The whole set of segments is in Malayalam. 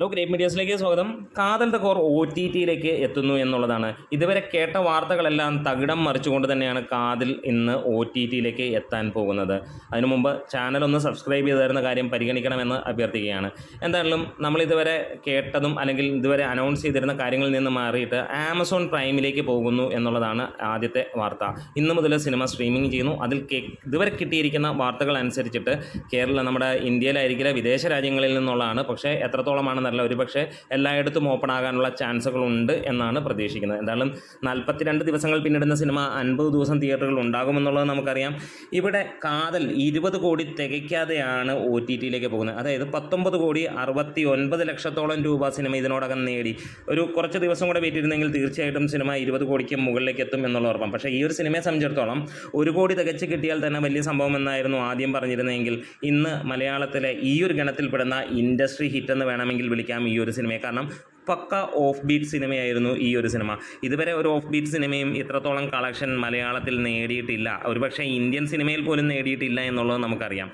ഹലോ ഗ്രേറ്റ് മീഡിയസിലേക്ക് സ്വാഗതം. കാതൽ കോർ ഒ ടി ടിയിലേക്ക് എത്തുന്നു എന്നുള്ളതാണ്. ഇതുവരെ കേട്ട വാർത്തകളെല്ലാം തകിടം മറിച്ചുകൊണ്ട് തന്നെയാണ് കാതിൽ ഇന്ന് ഒ ടി ടിയിലേക്ക് എത്താൻ പോകുന്നത്. അതിനു മുമ്പ് ചാനൽ ഒന്ന് സബ്സ്ക്രൈബ് ചെയ്ത് തരുന്ന കാര്യം പരിഗണിക്കണമെന്ന് അഭ്യർത്ഥിക്കുകയാണ്. എന്തായാലും നമ്മൾ ഇതുവരെ കേട്ടതും അല്ലെങ്കിൽ ഇതുവരെ അനൗൺസ് ചെയ്തിരുന്ന കാര്യങ്ങളിൽ നിന്ന് മാറിയിട്ട് ആമസോൺ പ്രൈമിലേക്ക് പോകുന്നു എന്നുള്ളതാണ് ആദ്യത്തെ വാർത്ത. ഇന്ന് മുതൽ സിനിമ സ്ട്രീമിംഗ് ചെയ്യുന്നു. അതിൽ ഇതുവരെ കിട്ടിയിരിക്കുന്ന വാർത്തകൾ അനുസരിച്ചിട്ട് കേരള നമ്മുടെ ഇന്ത്യയിലായിരിക്കില്ല വിദേശ രാജ്യങ്ങളിൽ നിന്നുള്ളതാണ്. പക്ഷേ എത്രത്തോളമാണെന്നല്ല ഒരുപക്ഷെ എല്ലായിടത്തും ഓപ്പൺ ആകാനുള്ള ചാൻസുകളുണ്ട് എന്നാണ് പ്രതീക്ഷിക്കുന്നത്. എന്തായാലും നാൽപ്പത്തിരണ്ട് ദിവസങ്ങൾ പിന്നിടുന്ന സിനിമ അൻപത് ദിവസം തിയേറ്ററുകൾ ഉണ്ടാകുമെന്നുള്ളത് നമുക്കറിയാം. ഇവിടെ കാതൽ ഇരുപത് കോടി തികയ്ക്കാതെയാണ് ഒ ടി ടിയിലേക്ക് പോകുന്നത്. അതായത് പത്തൊമ്പത് കോടി അറുപത്തി ഒൻപത് ലക്ഷത്തോളം രൂപ സിനിമ ഇതിനോടകം നേടി. ഒരു കുറച്ച് ദിവസം കൂടെ വെയിറ്റിരുന്നെങ്കിൽ തീർച്ചയായിട്ടും സിനിമ ഇരുപത് കോടിക്ക് മുകളിലേക്ക് എത്തും എന്നുള്ള ഉറപ്പാണ്. പക്ഷേ ഈ ഒരു സിനിമയെ സംബന്ധിച്ചിടത്തോളം ഒരു കോടി തികച്ച് കിട്ടിയാൽ തന്നെ വലിയ സംഭവം എന്നായിരുന്നു ആദ്യം പറഞ്ഞിരുന്നെങ്കിൽ ഇന്ന് മലയാളത്തിലെ ഈ ഒരു ഗണത്തിൽപ്പെടുന്ന ഇൻഡസ്ട്രി ഹിറ്റ് എന്ന് വേണമെങ്കിൽ വിളിക്കാം ഈ ഒരു സിനിമയെ. കാരണം പക്ക ഓഫ് ബീറ്റ് സിനിമയായിരുന്നു ഈ ഒരു സിനിമ. ഇതുവരെ ഒരു ഓഫ് ബീറ്റ് സിനിമയും ഇത്രത്തോളം കളക്ഷൻ മലയാളത്തിൽ നേടിയിട്ടില്ല. ഒരുപക്ഷെ ഇന്ത്യൻ സിനിമയിൽ പോലും നേടിയിട്ടില്ല എന്നുള്ളത് നമുക്കറിയാം.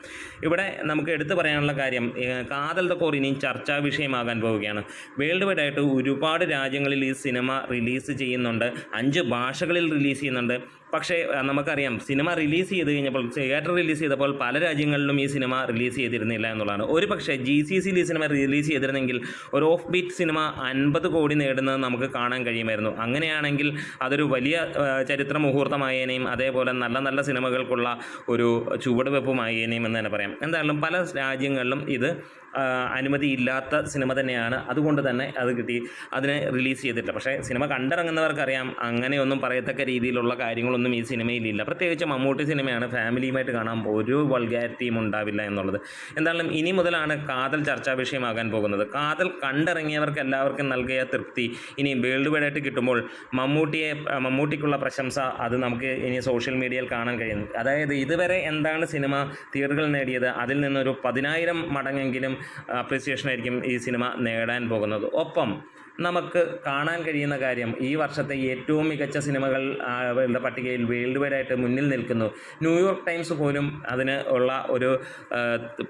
ഇവിടെ നമുക്ക് എടുത്തു പറയാനുള്ള കാര്യം കാതൽ തക്കോർ ഇനിയും ഇനി ചർച്ചാ വിഷയമാകാൻ പോവുകയാണ്. വേൾഡ് വൈഡ് ആയിട്ട് ഒരുപാട് രാജ്യങ്ങളിൽ ഈ സിനിമ റിലീസ് ചെയ്യുന്നുണ്ട്. അഞ്ച് ഭാഷകളിൽ റിലീസ് ചെയ്യുന്നുണ്ട്. പക്ഷേ നമുക്കറിയാം സിനിമ റിലീസ് ചെയ്ത് കഴിഞ്ഞപ്പോൾ തിയേറ്റർ റിലീസ് ചെയ്തപ്പോൾ പല രാജ്യങ്ങളിലും ഈ സിനിമ റിലീസ് ചെയ്തിരുന്നില്ല എന്നുള്ളതാണ്. ഒരു പക്ഷേ ജി സി സിയിൽ ഈ സിനിമ റിലീസ് ചെയ്തിരുന്നെങ്കിൽ ഒരു ഓഫ് ബീറ്റ് സിനിമ അൻപത് കോടി നേടുന്നത് നമുക്ക് കാണാൻ കഴിയുമായിരുന്നു. അങ്ങനെയാണെങ്കിൽ അതൊരു വലിയ ചരിത്ര മുഹൂർത്തമായേനെയും അതേപോലെ നല്ല നല്ല സിനിമകൾക്കുള്ള ഒരു ചുവടുവെപ്പുമായേനെയും എന്ന് തന്നെ പറയാം. എന്തായാലും പല രാജ്യങ്ങളിലും ഇത് അനുമതിയില്ലാത്ത സിനിമ തന്നെയാണ്. അതുകൊണ്ട് തന്നെ അത് കിട്ടി. അതിനെ റിലീസ് ചെയ്തിട്ടില്ല. പക്ഷേ സിനിമ കണ്ടിറങ്ങുന്നവർക്കറിയാം അങ്ങനെയൊന്നും പറയത്തക്ക രീതിയിലുള്ള കാര്യങ്ങളൊന്നും ഈ സിനിമയിലില്ല. പ്രത്യേകിച്ച് മമ്മൂട്ടി സിനിമയാണ് ഫാമിലിയുമായിട്ട് കാണാൻ ഒരു വൾഗാരിറ്റിയും ഉണ്ടാവില്ല എന്നുള്ളത്. എന്തായാലും ഇനി മുതലാണ് കാതൽ ചർച്ചാ വിഷയമാകാൻ പോകുന്നത്. കാതൽ കണ്ടിറങ്ങിയവർക്ക് എല്ലാവർക്കും നൽകിയ തൃപ്തി. ഇനി വേൾഡ് വൈഡ് ആയിട്ട് കിട്ടുമ്പോൾ മമ്മൂട്ടിയെ മമ്മൂട്ടിക്കുള്ള പ്രശംസ അത് നമുക്ക് ഇനി സോഷ്യൽ മീഡിയയിൽ കാണാൻ കഴിയുന്നു അതായത് ഇതുവരെ എന്താണ് സിനിമ തിയേറ്ററുകൾ നേടിയത്? അതിൽ നിന്നൊരു പതിനായിരം മടങ്ങെങ്കിലും അപ്രീസിയേഷൻ ആയിരിക്കും ഈ സിനിമ നേടാൻ പോകുന്നത്. ഒപ്പം നമുക്ക് കാണാൻ കഴിയുന്ന കാര്യം ഈ വർഷത്തെ ഏറ്റവും മികച്ച സിനിമകൾ ആ, പട്ടികയിൽ വേൾഡ് വൈഡായിട്ട് മുന്നിൽ നിൽക്കുന്നു. ന്യൂയോർക്ക് ടൈംസ് പോലും അതിന് ഉള്ള ഒരു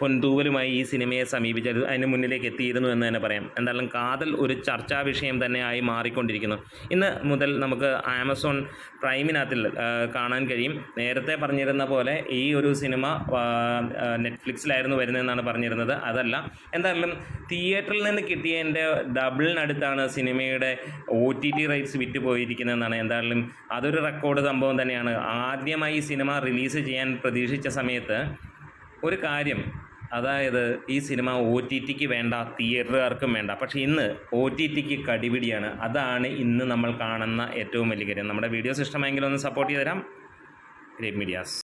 പൊൻതൂവലുമായി ഈ സിനിമയെ സമീപിച്ചത് അതിന് മുന്നിലേക്ക് എത്തിയിരുന്നു എന്ന് തന്നെ പറയാം. എന്തായാലും കാതൽ ഒരു ചർച്ചാ വിഷയം തന്നെയായി മാറിക്കൊണ്ടിരിക്കുന്നു. ഇന്ന് മുതൽ നമുക്ക് ആമസോൺ പ്രൈമിനകത്തിൽ കാണാൻ കഴിയും. നേരത്തെ പറഞ്ഞിരുന്ന പോലെ ഈ ഒരു സിനിമ നെറ്റ്ഫ്ലിക്സിലായിരുന്നു വരുന്നതെന്നാണ് പറഞ്ഞിരുന്നത്. അതല്ല എന്തായാലും തിയേറ്ററിൽ നിന്ന് കിട്ടിയതിന്റെ ഡബിളിനടുത്താണ് സിനിമയുടെ ഒ ടി ടി റൈറ്റ്സ് വിറ്റ് പോയിരിക്കുന്നതെന്നാണ്. എന്തായാലും അതൊരു റെക്കോർഡ് സംഭവം തന്നെയാണ്. ആദ്യമായി സിനിമ റിലീസ് ചെയ്യാൻ പ്രതീക്ഷിച്ച സമയത്ത് ഒരു കാര്യം അതായത് ഈ സിനിമ ഒ ടി ടിക്ക് വേണ്ട തിയേറ്ററുകാർക്കും വേണ്ട. പക്ഷേ ഇന്ന് ഒ ടി ടിക്ക് കടിപിടിയാണ്. അതാണ് ഇന്ന് നമ്മൾ കാണുന്ന ഏറ്റവും വലിയ കാര്യം. നമ്മുടെ വീഡിയോസ് ഇഷ്ടമായെങ്കിൽ ഒന്ന് സപ്പോർട്ട് ചെയ്ത് തരാം ഗ്രേറ്റ് മീഡിയാസ്